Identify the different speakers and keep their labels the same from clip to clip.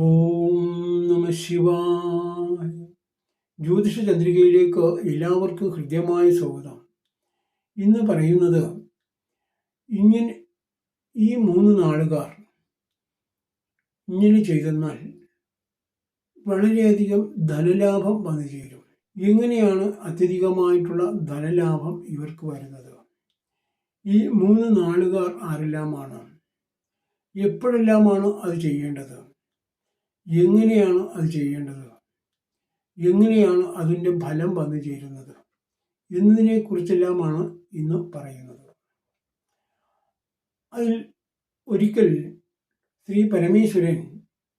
Speaker 1: ഓം നമ ശിവായ. ജ്യോതിഷ ചന്ദ്രികയിലേക്ക് എല്ലാവർക്കും ഹൃദ്യമായ സ്വാഗതം. ഇന്ന് പറയുന്നത് ഇങ്ങനെ ഈ മൂന്ന് നാളുകാർ ഇങ്ങനെ ചെയ്തെന്നാൽ വളരെയധികം ധനലാഭം വന്നു ചേരും. എങ്ങനെയാണ് അത്യധികമായിട്ടുള്ള ധനലാഭം ഇവർക്ക് വരുന്നത്? ഈ മൂന്ന് നാളുകാർ ആരെല്ലാമാണ്? എപ്പോഴെല്ലാമാണ് അത് ചെയ്യേണ്ടത്? എങ്ങനെയാണ് അത് ചെയ്യേണ്ടത്? എങ്ങനെയാണ് അതിന്റെ ഫലം വന്നു ചേരുന്നത്? എന്നതിനെക്കുറിച്ചെല്ലാമാണ് ഇന്ന് പറയുന്നത്. അതിൽ ഒരിക്കൽ ശ്രീ പരമേശ്വരൻ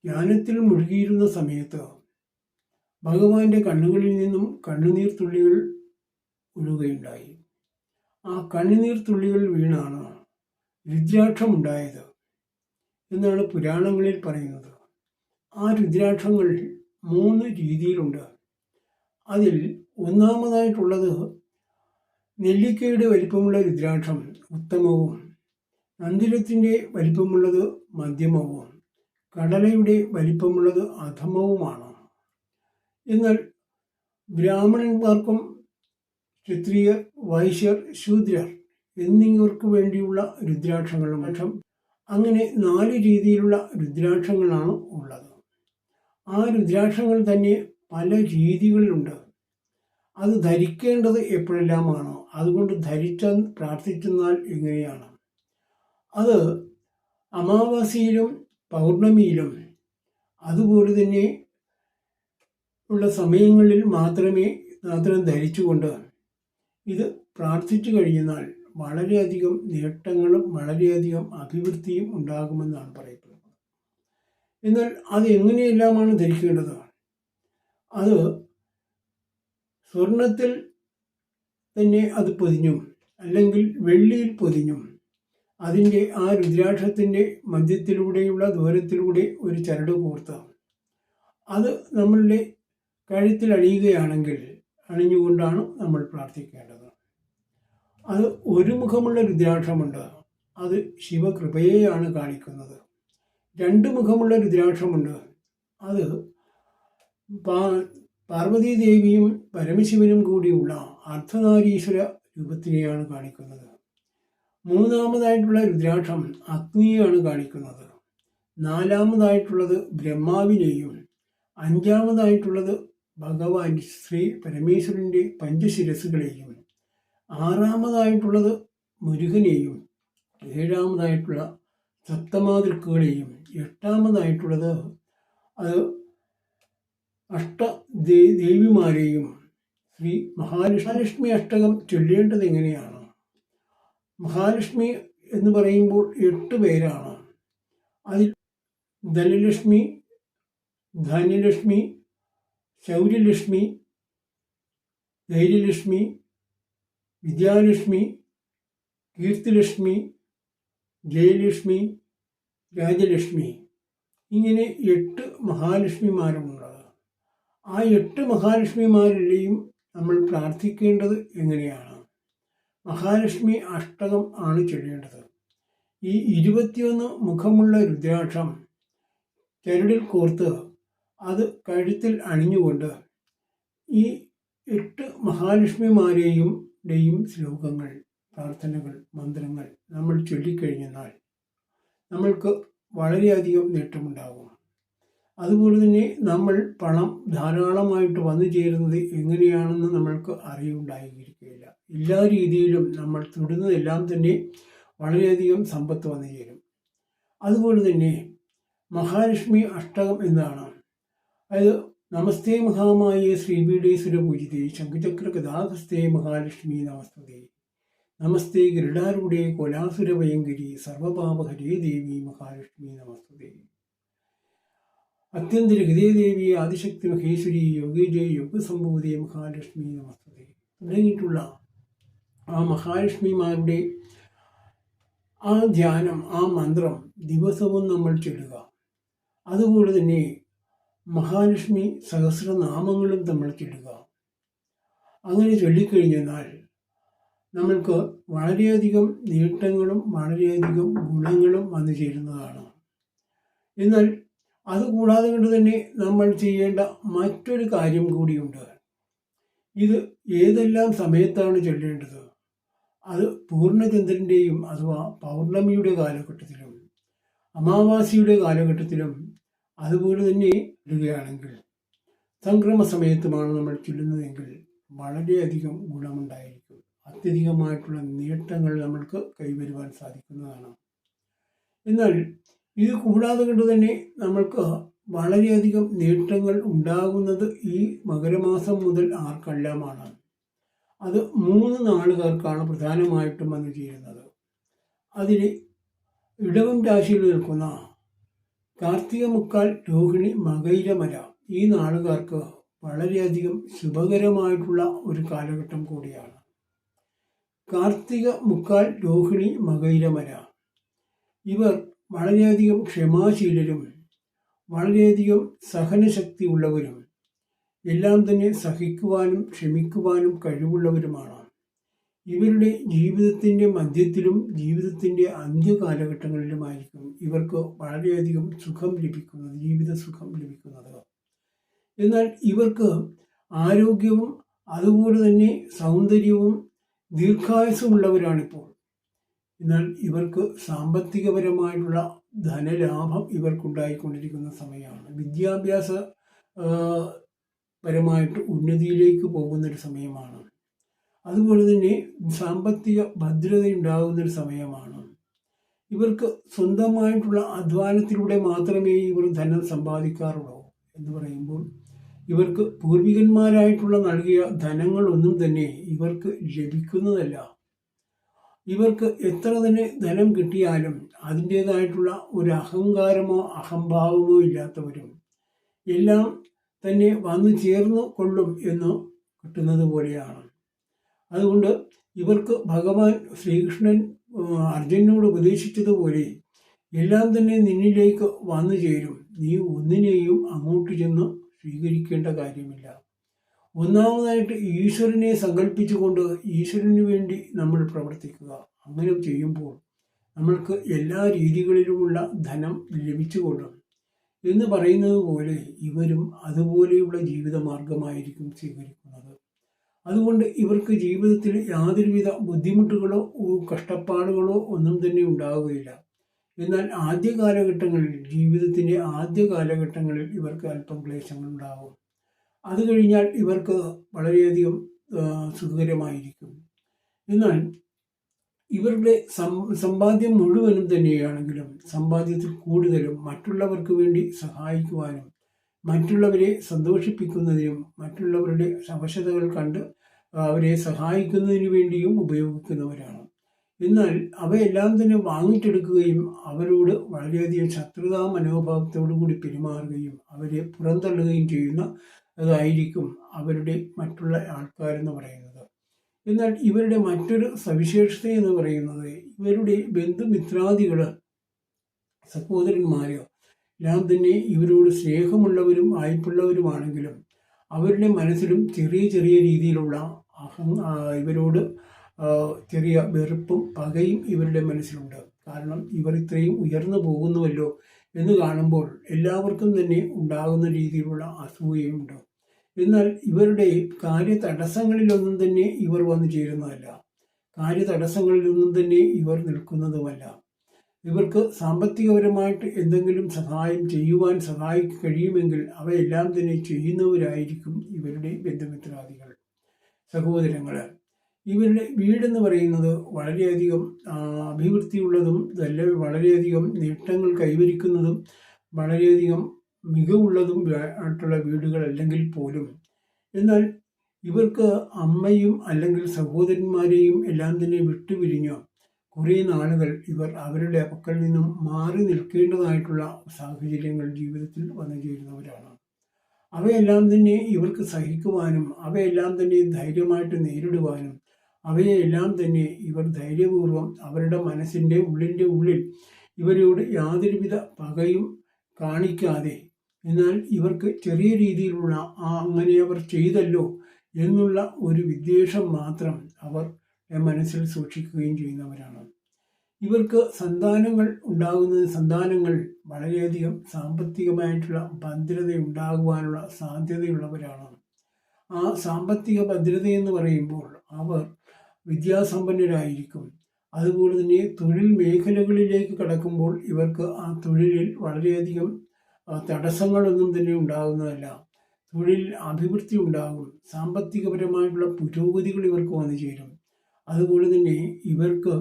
Speaker 1: ജ്ഞാനത്തിൽ മുഴുകിയിരുന്ന സമയത്ത് ഭഗവാന്റെ കണ്ണുകളിൽ നിന്നും കണ്ണുനീർ തുള്ളികൾ ഒഴുകുകയുണ്ടായി. ആ കണ്ണുനീർ തുള്ളികൾ വീണാണ് രുദ്രാക്ഷമുണ്ടായത് എന്നാണ് പുരാണങ്ങളിൽ പറയുന്നത്. ആ രുദ്രാക്ഷങ്ങൾ മൂന്ന് രീതിയിലുണ്ട്. അതിൽ ഒന്നാമതായിട്ടുള്ളത് നെല്ലിക്കയുടെ വലിപ്പമുള്ള രുദ്രാക്ഷം ഉത്തമവും നന്ദിരത്തിന്റെ വലിപ്പമുള്ളത് മധ്യമവും കടലയുടെ വലിപ്പമുള്ളത് അധമവുമാണ്. എന്നാൽ ബ്രാഹ്മണന്മാർക്കും ക്ഷത്രിയർ വൈശ്യർ ശൂദ്രർ എന്നിവർക്ക് വേണ്ടിയുള്ള രുദ്രാക്ഷങ്ങളും പക്ഷം അങ്ങനെ നാല് രീതിയിലുള്ള രുദ്രാക്ഷങ്ങളാണ് ഉള്ളത്. ആ രുദ്രാക്ഷങ്ങൾ തന്നെ പല രീതികളിലുണ്ട്. അത് ധരിക്കേണ്ടത് എപ്പോഴെല്ലാമാണോ? അതുകൊണ്ട് ധരിച്ചാൽ പ്രാർത്ഥിച്ചെന്നാൽ എങ്ങനെയാണ്? അത് അമാവാസിയിലും പൗർണമിയിലും അതുപോലെ തന്നെ ഉള്ള സമയങ്ങളിൽ മാത്രമേ മാത്രം ധരിച്ചുകൊണ്ട് ഇത് പ്രാർത്ഥിച്ചു കഴിഞ്ഞാൽ വളരെയധികം നേട്ടങ്ങളും വളരെയധികം അഭിവൃദ്ധിയും ഉണ്ടാകുമെന്നാണ് പറയപ്പെടുന്നത് എന്നാൽ അത് എങ്ങനെയെല്ലാമാണ് ധരിക്കേണ്ടത്? അത് സ്വർണത്തിൽ തന്നെ അത് പൊതിഞ്ഞും അല്ലെങ്കിൽ വെള്ളിയിൽ പൊതിഞ്ഞും അതിന്റെ ആ രുദ്രാക്ഷത്തിന്റെ മധ്യത്തിലൂടെയുള്ള ദൂരത്തിലൂടെ ഒരു ചരട് കോർത്ത് അത് നമ്മളുടെ കഴുത്തിൽ അണിയുകയാണെങ്കിൽ അണിഞ്ഞുകൊണ്ടാണ് നമ്മൾ പ്രാർത്ഥിക്കേണ്ടത്. അത് ഒരു മുഖമുള്ള രുദ്രാക്ഷമുണ്ട്. അത് ശിവകൃപയെയാണ് കാണിക്കുന്നത്. രണ്ട് മുഖമുള്ള രുദ്രാക്ഷമുണ്ട്. അത് പാർവതീ ദേവിയും പരമശിവനും കൂടിയുള്ള അർദ്ധനാരീശ്വര രൂപത്തിനെയാണ് കാണിക്കുന്നത്. മൂന്നാമതായിട്ടുള്ള രുദ്രാക്ഷം അഗ്നിയെയാണ് കാണിക്കുന്നത്. നാലാമതായിട്ടുള്ളത് ബ്രഹ്മാവിനെയും അഞ്ചാമതായിട്ടുള്ളത് ഭഗവാൻ ശ്രീ പരമേശ്വരന്റെ പഞ്ചശിരസുകളെയും ആറാമതായിട്ടുള്ളത് മുരുകനെയും ഏഴാമതായിട്ടുള്ള സപ്തമാതൃക്കുകളെയും എട്ടാമതായിട്ടുള്ളത് അത് അഷ്ട ദേവിമാരെയും ശ്രീ മഹാലക്ഷ്മി അഷ്ടകം ചൊല്ലേണ്ടത് എങ്ങനെയാണ്? മഹാലക്ഷ്മി എന്ന് പറയുമ്പോൾ എട്ട് പേരാണ്. അതിൽ ധനലക്ഷ്മി ധാന്യലക്ഷ്മി ശൗര്യലക്ഷ്മി ധൈര്യലക്ഷ്മി വിദ്യാലക്ഷ്മി കീർത്തിലക്ഷ്മി ജയലക്ഷ്മി രാജലക്ഷ്മി ഇങ്ങനെ എട്ട് മഹാലക്ഷ്മിമാരുമുള്ളത് ആ എട്ട് മഹാലക്ഷ്മിമാരിലെയും നമ്മൾ പ്രാർത്ഥിക്കേണ്ടത് എങ്ങനെയാണ്? മഹാലക്ഷ്മി അഷ്ടകം ആണ് ചൊല്ലേണ്ടത്. ഈ ഇരുപത്തിയൊന്ന് മുഖമുള്ള രുദ്രാക്ഷം ചരടിൽ കോർത്ത് അത് കഴുത്തിൽ അണിഞ്ഞുകൊണ്ട് ഈ എട്ട് മഹാലക്ഷ്മിമാരെയും ശ്ലോകങ്ങൾ പ്രാർത്ഥനകൾ മന്ത്രങ്ങൾ നമ്മൾ ചൊല്ലിക്കഴിഞ്ഞാൽ നമ്മൾക്ക് വളരെയധികം നേട്ടമുണ്ടാകും. അതുപോലെ തന്നെ നമ്മൾ പണം ധാരാളമായിട്ട് വന്നു ചേരുന്നത് എങ്ങനെയാണെന്ന് നമ്മൾക്ക് അറിയുണ്ടായിരിക്കുകയില്ല എല്ലാ രീതിയിലും നമ്മൾ തൊടുന്നതെല്ലാം തന്നെ വളരെയധികം സമ്പത്ത് വന്നു ചേരും. അതുപോലെ തന്നെ മഹാലക്ഷ്മി അഷ്ടകം എന്നാണ്. അതായത് നമസ്തേ മഹാമായ ശ്രീപീഠേശ്വര പൂജിതേ ശംഖുചക്ര കഥാഹസ്തേ മഹാലക്ഷ്മി നമസ്തേ നമസ്തേ ഗരുഡാരൂഢേ കൊലാസുരഭയങ്കരി സർവപാപഹരേ ദേവി മഹാലക്ഷ്മി നമസ്തേ അത്യന്തര ഹൃദയ ദേവി ആദിശക്തി മഹേശ്വരി യോഗീജയ യോഗസംഭൂതേ മഹാലക്ഷ്മി നമസ്തേ തുടങ്ങിയിട്ടുള്ള ആ മഹാലക്ഷ്മിമാരുടെ ആ ധ്യാനം ആ മന്ത്രം ദിവസവും നമ്മൾ ചൊല്ലുക. അതുപോലെ തന്നെ മഹാലക്ഷ്മി സഹസ്രനാമങ്ങളും നമ്മൾ ചൊല്ലുക. അങ്ങനെ ചൊല്ലിക്കഴിഞ്ഞാൽ നമ്മൾക്ക് വളരെയധികം നേട്ടങ്ങളും വളരെയധികം ഗുണങ്ങളും വന്നു ചേരുന്നതാണ്. എന്നാൽ അതുകൂടാതെ കൊണ്ട് തന്നെ നമ്മൾ ചെയ്യേണ്ട മറ്റൊരു കാര്യം കൂടിയുണ്ട്. ഇത് ഏതെല്ലാം സമയത്താണ് ചൊല്ലേണ്ടത്? അത് പൂർണചന്ദ്രന്റെയും അഥവാ പൗർണമിയുടെ കാലഘട്ടത്തിലും അമാവാസിയുടെ കാലഘട്ടത്തിലും അതുപോലെ തന്നെ ഇടുകയാണെങ്കിൽ സംക്രമ സമയത്തുമാണ് നമ്മൾ ചൊല്ലുന്നതെങ്കിൽ വളരെയധികം ഗുണമുണ്ടായിരിക്കും. അത്യധികമായിട്ടുള്ള നേട്ടങ്ങൾ നമ്മൾക്ക് കൈവരുവാൻ സാധിക്കുന്നതാണ്. എന്നാൽ ഇത് കൂടാതെ കൊണ്ട് തന്നെ നമ്മൾക്ക് വളരെയധികം നേട്ടങ്ങൾ ഉണ്ടാകുന്നത് ഈ മകരമാസം മുതൽ ആർക്കെല്ലാമാണ്. അത് മൂന്ന് നാളുകാർക്കാണ് പ്രധാനമായിട്ടും വന്നു ചേരുന്നത്. അതിൽ ഇടവം രാശിയിൽ നിൽക്കുന്ന കാർത്തിക മുക്കാൽ രോഹിണി മകൈരമല ഈ നാളുകാർക്ക് വളരെയധികം ശുഭകരമായിട്ടുള്ള ഒരു കാലഘട്ടം കൂടിയാണ്. കാർത്തിക മുക്കാൽ രോഹിണി മകൈരമര ഇവർ വളരെയധികം ക്ഷമാശീലരും വളരെയധികം സഹനശക്തി ഉള്ളവരും എല്ലാം തന്നെ സഹിക്കുവാനും ക്ഷമിക്കുവാനും കഴിവുള്ളവരുമാണ്. ഇവരുടെ ജീവിതത്തിന്റെ മധ്യത്തിലും ജീവിതത്തിന്റെ അന്ത്യകാലഘട്ടങ്ങളിലുമായിരിക്കും ഇവർക്ക് വളരെയധികം സുഖം ലഭിക്കുന്നത് ജീവിത സുഖം ലഭിക്കുന്നത്. എന്നാൽ ഇവർക്ക് ആരോഗ്യവും അതുപോലെ തന്നെ സൗന്ദര്യവും ദീർഘായുസമുള്ളവരാണിപ്പോൾ എന്നാൽ ഇവർക്ക് സാമ്പത്തികപരമായിട്ടുള്ള ധനലാഭം ഇവർക്കുണ്ടായിക്കൊണ്ടിരിക്കുന്ന സമയമാണ്. വിദ്യാഭ്യാസ പരമായിട്ട് ഉന്നതിയിലേക്ക് പോകുന്നൊരു സമയമാണ്. അതുപോലെ തന്നെ സാമ്പത്തിക ഭദ്രത ഉണ്ടാകുന്നൊരു സമയമാണ്. ഇവർക്ക് സ്വന്തമായിട്ടുള്ള അധ്വാനത്തിലൂടെ മാത്രമേ ഇവർ ധനം സമ്പാദിക്കാറുള്ളൂ എന്ന് പറയുമ്പോൾ ഇവർക്ക് പൂർവികന്മാരായിട്ടുള്ള നൽകിയ ധനങ്ങളൊന്നും തന്നെ ഇവർക്ക് ലഭിക്കുന്നതല്ല. ഇവർക്ക് എത്ര തന്നെ ധനം കിട്ടിയാലും അതിന്റേതായിട്ടുള്ള ഒരു അഹങ്കാരമോ അഹംഭാവമോ ഇല്ലാത്തവരും എല്ലാം തന്നെ വന്നു ചേർന്ന് കൊള്ളും എന്ന് കിട്ടുന്നത് പോലെയാണ്. അതുകൊണ്ട് ഇവർക്ക് ഭഗവാൻ ശ്രീകൃഷ്ണൻ അർജുനോട് ഉപദേശിച്ചതുപോലെ എല്ലാം തന്നെ നിന്നിലേക്ക് വന്നു ചേരും. നീ ഒന്നിനെയും അങ്ങോട്ട് ചെന്ന് സ്വീകരിക്കേണ്ട കാര്യമില്ല. ഒന്നാമതായിട്ട് ഈശ്വരനെ സങ്കല്പിച്ചുകൊണ്ട് ഈശ്വരന് വേണ്ടി നമ്മൾ പ്രവർത്തിക്കുക. അങ്ങനെ ചെയ്യുമ്പോൾ നമ്മൾക്ക് എല്ലാ രീതികളിലുമുള്ള ധനം ലഭിച്ചുകൊള്ളും. എന്ന് പറയുന്നത് പോലെ ഇവരും അതുപോലെയുള്ള ജീവിത മാർഗമായിരിക്കും സ്വീകരിക്കുന്നത്. അതുകൊണ്ട് ഇവർക്ക് ജീവിതത്തിൽ യാതൊരുവിധ ബുദ്ധിമുട്ടുകളോ കഷ്ടപ്പാടുകളോ ഒന്നും തന്നെ ഉണ്ടാവുകയില്ല. എന്നാൽ ആദ്യ കാലഘട്ടങ്ങളിൽ ജീവിതത്തിന്റെ ആദ്യ കാലഘട്ടങ്ങളിൽ ഇവർക്ക് അല്പം ക്ലേശങ്ങളുണ്ടാകും അത് കഴിഞ്ഞാൽ ഇവർക്ക് വളരെയധികം സുഖകരമായിരിക്കും. എന്നാൽ ഇവരുടെ സമ്പാദ്യം മുഴുവനും തന്നെയാണെങ്കിലും സമ്പാദ്യത്തിൽ കൂടുതലും മറ്റുള്ളവർക്ക് വേണ്ടി സഹായിക്കുവാനും മറ്റുള്ളവരെ സന്തോഷിപ്പിക്കുന്നതിനും മറ്റുള്ളവരുടെ അവശതകൾ കണ്ട് അവരെ സഹായിക്കുന്നതിന് വേണ്ടിയും ഉപയോഗിക്കുന്നവരാണ്. എന്നാൽ അവയെല്ലാം തന്നെ വാങ്ങിച്ചെടുക്കുകയും അവരോട് വളരെയധികം ശത്രുതാ മനോഭാവത്തോടു കൂടി പെരുമാറുകയും അവരെ പുറന്തള്ളുകയും ചെയ്യുന്ന അതായിരിക്കും അവരുടെ മറ്റുള്ള ആൾക്കാരെന്ന് പറയുന്നത്. എന്നാൽ ഇവരുടെ മറ്റൊരു സവിശേഷത എന്ന് പറയുന്നത് ഇവരുടെ ബന്ധുമിത്രാദികൾ സഹോദരന്മാരോ എല്ലാം തന്നെ ഇവരോട് സ്നേഹമുള്ളവരും വായ്പുള്ളവരുമാണെങ്കിലും അവരുടെ മനസ്സിലും ചെറിയ ചെറിയ രീതിയിലുള്ള അഹം ഇവരോട് ചെറിയ വെറുപ്പും പകയും ഇവരുടെ മനസ്സിലുണ്ട്. കാരണം ഇവർ ഇത്രയും ഉയർന്നു പോകുന്നുവല്ലോ എന്ന് കാണുമ്പോൾ എല്ലാവർക്കും തന്നെ ഉണ്ടാകുന്ന രീതിയിലുള്ള അസൂയയുണ്ട് എന്നാൽ ഇവരുടെ കാര്യ തടസ്സങ്ങളിലൊന്നും തന്നെ ഇവർ വന്നു ചേരുന്നതല്ല. കാര്യ തടസ്സങ്ങളിലൊന്നും തന്നെ ഇവർ നിൽക്കുന്നതുമല്ല. ഇവർക്ക് സാമ്പത്തികപരമായിട്ട് എന്തെങ്കിലും സഹായം ചെയ്യുവാൻ സഹായിക്കാൻ കഴിയുമെങ്കിൽ അവയെല്ലാം തന്നെ ചെയ്യുന്നവരായിരിക്കും ഇവരുടെ ബന്ധുമിത്രാദികൾ. സഹോദരങ്ങൾ ഇവരുടെ വീടെന്ന് പറയുന്നത് വളരെയധികം അഭിവൃദ്ധിയുള്ളതും നല്ല വളരെയധികം നേട്ടങ്ങൾ കൈവരിക്കുന്നതും വളരെയധികം മികവുള്ളതും ആയിട്ടുള്ള വീടുകൾ അല്ലെങ്കിൽ പോലും. എന്നാൽ ഇവർക്ക് അമ്മയും അല്ലെങ്കിൽ സഹോദരന്മാരെയും എല്ലാം തന്നെ വിട്ടുപിരിഞ്ഞ കുറേ നാളുകൾ ഇവർ അവരുടെ പക്കൽ നിന്നും മാറി നിൽക്കേണ്ടതായിട്ടുള്ള സാഹചര്യങ്ങൾ ജീവിതത്തിൽ വന്നു ചേരുന്നവരാണ്. അവയെല്ലാം തന്നെ ഇവർക്ക് സഹിക്കുവാനും അവയെല്ലാം തന്നെ ധൈര്യമായിട്ട് നേരിടുവാനും അവയെല്ലാം തന്നെ ഇവർ ധൈര്യപൂർവം അവരുടെ മനസ്സിന്റെ ഉള്ളിന്റെ ഉള്ളിൽ ഇവരോട് യാതൊരുവിധ പകയും കാണിക്കാതെ എന്നാൽ ഇവർക്ക് ചെറിയ രീതിയിലുള്ള ആ അങ്ങനെ അവർ ചെയ്തല്ലോ എന്നുള്ള ഒരു വിദ്വേഷം മാത്രം അവർ മനസ്സിൽ സൂക്ഷിക്കുകയും ചെയ്യുന്നവരാണ്. ഇവർക്ക് സന്താനങ്ങൾ ഉണ്ടാകുന്നത് സന്താനങ്ങൾ വളരെയധികം സാമ്പത്തികമായിട്ടുള്ള ഭദ്രത ഉണ്ടാകുവാനുള്ള സാധ്യതയുള്ളവരാണ്. ആ സാമ്പത്തിക ഭദ്രത എന്ന് പറയുമ്പോൾ അവർ വിദ്യാസമ്പന്നരായിരിക്കും. അതുപോലെ തന്നെ തൊഴിൽ മേഖലകളിലേക്ക് കടക്കുമ്പോൾ ഇവർക്ക് ആ തൊഴിലിൽ വളരെയധികം തടസ്സങ്ങളൊന്നും തന്നെ ഉണ്ടാകുന്നതല്ല. തൊഴിൽ അഭിവൃദ്ധി ഉണ്ടാകും. സാമ്പത്തികപരമായിട്ടുള്ള പുരോഗതികൾ ഇവർക്ക് വന്നു ചേരും. അതുപോലെ തന്നെ ഇവർക്ക്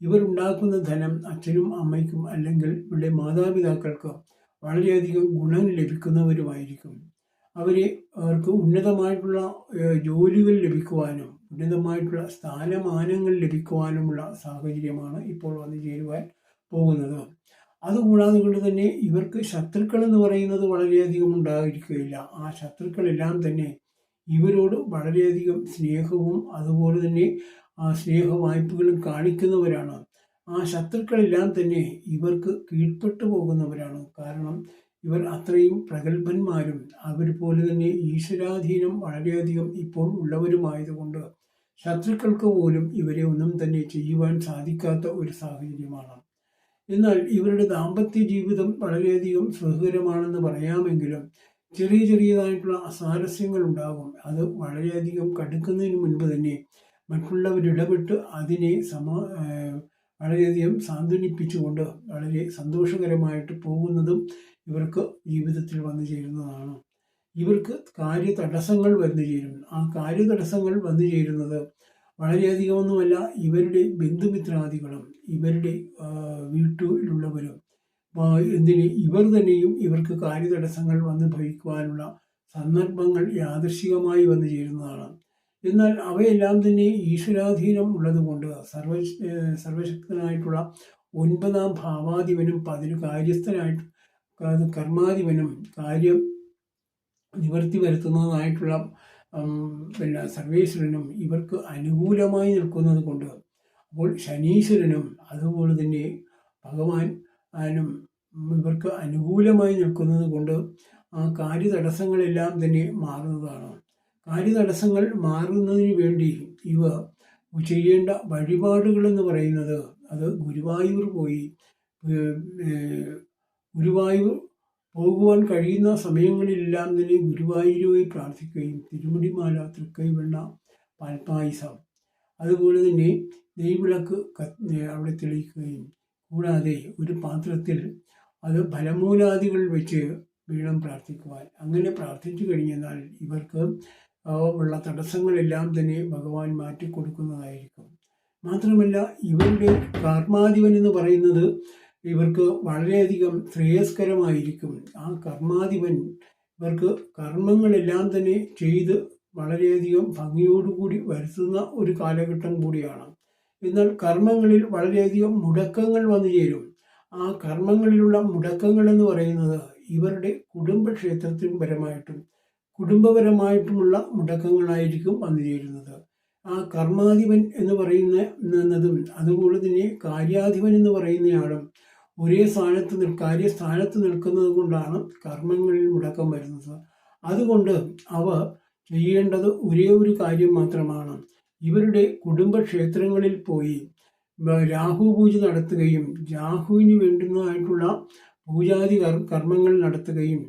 Speaker 1: ഇവർ ഉണ്ടാക്കുന്ന ധനം അച്ഛനും അമ്മയ്ക്കും അല്ലെങ്കിൽ ഇവരുടെ മാതാപിതാക്കൾക്ക് വളരെയധികം ഗുണം ലഭിക്കുന്നവരുമായിരിക്കും. അവരെ അവർക്ക് ഉന്നതമായിട്ടുള്ള ജോലികൾ ലഭിക്കുവാനും ഉന്നതമായിട്ടുള്ള സ്ഥാനമാനങ്ങൾ ലഭിക്കുവാനുമുള്ള സാഹചര്യമാണ് ഇപ്പോൾ വന്നു ചേരുവാൻ പോകുന്നത്. അതുകൂടാതെ കൊണ്ട് തന്നെ ഇവർക്ക് ശത്രുക്കൾ എന്ന് പറയുന്നത് വളരെയധികം ഉണ്ടായിരിക്കുകയില്ല. ആ ശത്രുക്കളെല്ലാം തന്നെ ഇവരോട് വളരെയധികം സ്നേഹവും അതുപോലെ തന്നെ ആ സ്നേഹ വായ്പകളും കാണിക്കുന്നവരാണ്. ആ ശത്രുക്കളെല്ലാം തന്നെ ഇവർക്ക് കീഴ്പ്പെട്ടു പോകുന്നവരാണ്. കാരണം ഇവർ അത്രയും പ്രഗത്ഭന്മാരും അവർ പോലെ തന്നെ ഈശ്വരാധീനം വളരെയധികം ഇപ്പോൾ ഉള്ളവരുമായതുകൊണ്ട് ശത്രുക്കൾക്ക് പോലും ഇവരെ ഒന്നും തന്നെ ചെയ്യുവാൻ സാധിക്കാത്ത ഒരു സാഹചര്യമാണ്. എന്നാൽ ഇവരുടെ ദാമ്പത്യ ജീവിതം വളരെയധികം സുഖകരമാണെന്ന് പറയാമെങ്കിലും ചെറിയ ചെറിയതായിട്ടുള്ള അസാരസ്യങ്ങൾ ഉണ്ടാകും. അത് വളരെയധികം കടുക്കുന്നതിന് മുൻപ് തന്നെ മറ്റുള്ളവരിടപെട്ട് അതിനെ സമ വളരെയധികം സാന്ത്വനിപ്പിച്ചുകൊണ്ട് വളരെ സന്തോഷകരമായിട്ട് പോകുന്നതും ഇവർക്ക് ജീവിതത്തിൽ വന്നു ചേരുന്നതാണ്. ഇവർക്ക് കാര്യ തടസ്സങ്ങൾ വന്നു ചേരും. ആ കാര്യ തടസ്സങ്ങൾ വന്നു ചേരുന്നത് വളരെയധികമൊന്നുമല്ല ഇവരുടെ ബന്ധുമിത്രാദികളും ഇവരുടെ വീട്ടിലുള്ളവരും. എന്തിന് ഇവർ തന്നെയും ഇവർക്ക് കാര്യതടസ്സങ്ങൾ വന്ന് ഭവിക്കുവാനുള്ള സന്ദർഭങ്ങൾ യാദൃശികമായി വന്നു ചേരുന്നതാണ്. എന്നാൽ അവയെല്ലാം തന്നെ ഈശ്വരാധീനം ഉള്ളതുകൊണ്ട് സർവ സർവശക്തനായിട്ടുള്ള ഒൻപതാം ഭാവാധിപനും അതിന് കാര്യസ്ഥനായിട്ട് കർമാധിപനും കാര്യം നിവർത്തി വരുത്തുന്നതായിട്ടുള്ള പിന്നെ സർവേശ്വരനും ഇവർക്ക് അനുകൂലമായി നിൽക്കുന്നത് കൊണ്ട് അപ്പോൾ ശനീശ്വരനും അതുപോലെ തന്നെ ഭഗവാൻ ആനും ഇവർക്ക് അനുകൂലമായി നിൽക്കുന്നത് കൊണ്ട് ആ കാര്യതടസ്സങ്ങളെല്ലാം തന്നെ മാറുന്നതാണ്. കാര്യതടസ്സങ്ങൾ മാറുന്നതിന് വേണ്ടി ഇവ ചെയ്യേണ്ട വഴിപാടുകളെന്ന് പറയുന്നത് അത് ഗുരുവായൂർ പോയി ഗുരുവായൂർ പോകുവാൻ കഴിയുന്ന സമയങ്ങളിലെല്ലാം തന്നെ ഗുരുവായൂരുമായി പ്രാർത്ഥിക്കുകയും തിരുമുടിമാല തൃക്കൈവെണ്ണ പാൽപ്പായസം അതുപോലെ തന്നെ നെയ്വിളക്ക് അവിടെ തെളിയിക്കുകയും കൂടാതെ ഒരു പാത്രത്തിൽ അത് ഫലമൂലാദികൾ വെച്ച് വീണം പ്രാർത്ഥിക്കുവാൻ. അങ്ങനെ പ്രാർത്ഥിച്ചു കഴിഞ്ഞാൽ ഇവർക്ക് ഉള്ള തടസ്സങ്ങളെല്ലാം തന്നെ ഭഗവാൻ മാറ്റിക്കൊടുക്കുന്നതായിരിക്കും. മാത്രമല്ല ഇവരുടെ കർമാധിപൻ എന്ന് പറയുന്നത് ഇവർക്ക് വളരെയധികം ശ്രേയസ്കരമായിരിക്കും. ആ കർമാധിപൻ ഇവർക്ക് കർമ്മങ്ങളെല്ലാം തന്നെ ചെയ്ത് വളരെയധികം ഭംഗിയോടുകൂടി വരുത്തുന്ന ഒരു കാലഘട്ടം കൂടിയാണ്. എന്നാൽ കർമ്മങ്ങളിൽ വളരെയധികം മുടക്കങ്ങൾ വന്നു ചേരും. ആ കർമ്മങ്ങളിലുള്ള മുടക്കങ്ങൾ എന്ന് പറയുന്നത് ഇവരുടെ കുടുംബക്ഷേത്രത്തിനും പരമായിട്ടും കുടുംബപരമായിട്ടുമുള്ള മുടക്കങ്ങളായിരിക്കും വന്നു ചേരുന്നത്. ആ കർമാധിപൻ എന്ന് പറയുന്ന എന്നതും അതുപോലെ തന്നെ കാര്യാധിപൻ എന്ന് പറയുന്നയാളും ഒരേ സ്ഥാനത്ത് നിൽ കാര്യസ്ഥാനത്ത് നിൽക്കുന്നത് കൊണ്ടാണ് കർമ്മങ്ങളിൽ മുടക്കം വരുന്നത്. അതുകൊണ്ട് അവ ചെയ്യേണ്ടത് ഒരേ ഒരു കാര്യം മാത്രമാണ്. ഇവരുടെ കുടുംബക്ഷേത്രങ്ങളിൽ പോയി രാഹു പൂജ നടത്തുകയും രാഹുവിന് വേണ്ടുന്നതായിട്ടുള്ള പൂജാതി കർമ്മങ്ങൾ നടത്തുകയും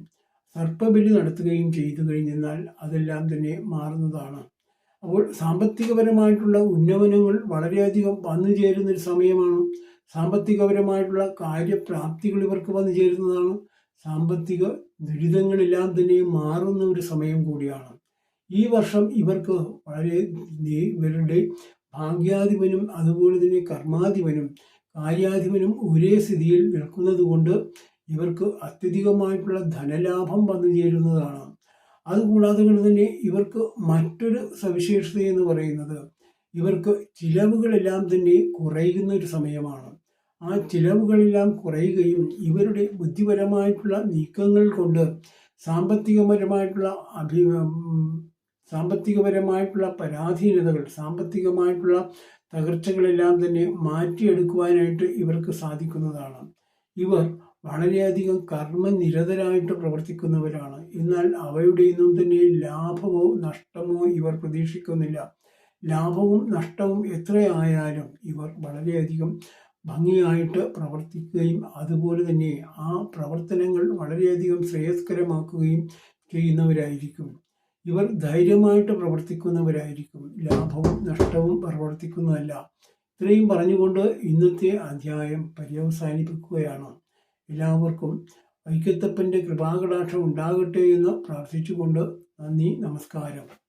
Speaker 1: സർപ്പബലി നടത്തുകയും ചെയ്തു കഴിഞ്ഞെന്നാൽ അതെല്ലാം തന്നെ മാറുന്നതാണ്. അപ്പോൾ സാമ്പത്തികപരമായിട്ടുള്ള ഉന്നമനങ്ങൾ വളരെയധികം വന്നു ചേരുന്നൊരു സമയമാണ്. സാമ്പത്തികപരമായിട്ടുള്ള കാര്യപ്രാപ്തികൾ ഇവർക്ക് വന്നു ചേരുന്നതാണ്. സാമ്പത്തിക ദുരിതങ്ങളെല്ലാം തന്നെ മാറുന്ന ഒരു സമയം കൂടിയാണ്. ഈ വർഷം ഇവർക്ക് വളരെ ഇവരുടെ ഭാഗ്യാധിപനും അതുപോലെ തന്നെ കർമാധിപനും കാര്യാധിപനും ഒരേ സ്ഥിതിയിൽ നിൽക്കുന്നത് കൊണ്ട് ഇവർക്ക് അത്യധികമായിട്ടുള്ള ധനലാഭം വന്നു ചേരുന്നതാണ്. അതുകൂടാതെ തന്നെ ഇവർക്ക് മറ്റൊരു സവിശേഷത എന്ന് പറയുന്നത് ഇവർക്ക് ചിലവുകളെല്ലാം തന്നെ കുറയുന്ന ഒരു സമയമാണ്. ആ ചിലവുകളെല്ലാം കുറയുകയും ഇവരുടെ ബുദ്ധിപരമായിട്ടുള്ള നീക്കങ്ങൾ കൊണ്ട് സാമ്പത്തികപരമായിട്ടുള്ള അഭി സാമ്പത്തികപരമായിട്ടുള്ള പരാധീനതകൾ സാമ്പത്തികമായിട്ടുള്ള തകർച്ചകളെല്ലാം തന്നെ മാറ്റിയെടുക്കുവാനായിട്ട് ഇവർക്ക് സാധിക്കുന്നതാണ്. ഇവർ വളരെയധികം കർമ്മനിരതരായിട്ട് പ്രവർത്തിക്കുന്നവരാണ്. എന്നാൽ അവയുടെ ഒന്നും തന്നെ ലാഭമോ നഷ്ടമോ ഇവർ പ്രതീക്ഷിക്കുന്നില്ല. ലാഭവും നഷ്ടവും എത്രയായാലും ഇവർ വളരെയധികം ഭംഗിയായിട്ട് പ്രവർത്തിക്കുകയും അതുപോലെ തന്നെ ആ പ്രവർത്തനങ്ങൾ വളരെയധികം ശ്രേയസ്കരമാക്കുകയും ചെയ്യുന്നവരായിരിക്കും. ഇവർ ധൈര്യമായിട്ട് പ്രവർത്തിക്കുന്നവരായിരിക്കും. ലാഭവും നഷ്ടവും പ്രവർത്തിക്കുന്നതല്ല. ഇത്രയും പറഞ്ഞുകൊണ്ട് ഇന്നത്തെ അധ്യായം പര്യവസാനിപ്പിക്കുകയാണ്. എല്ലാവർക്കും ഐക്യത്തപ്പന്റെ കൃപാകടാക്ഷം ഉണ്ടാകട്ടെ എന്ന് പ്രാർത്ഥിച്ചുകൊണ്ട് നന്ദി നമസ്കാരം.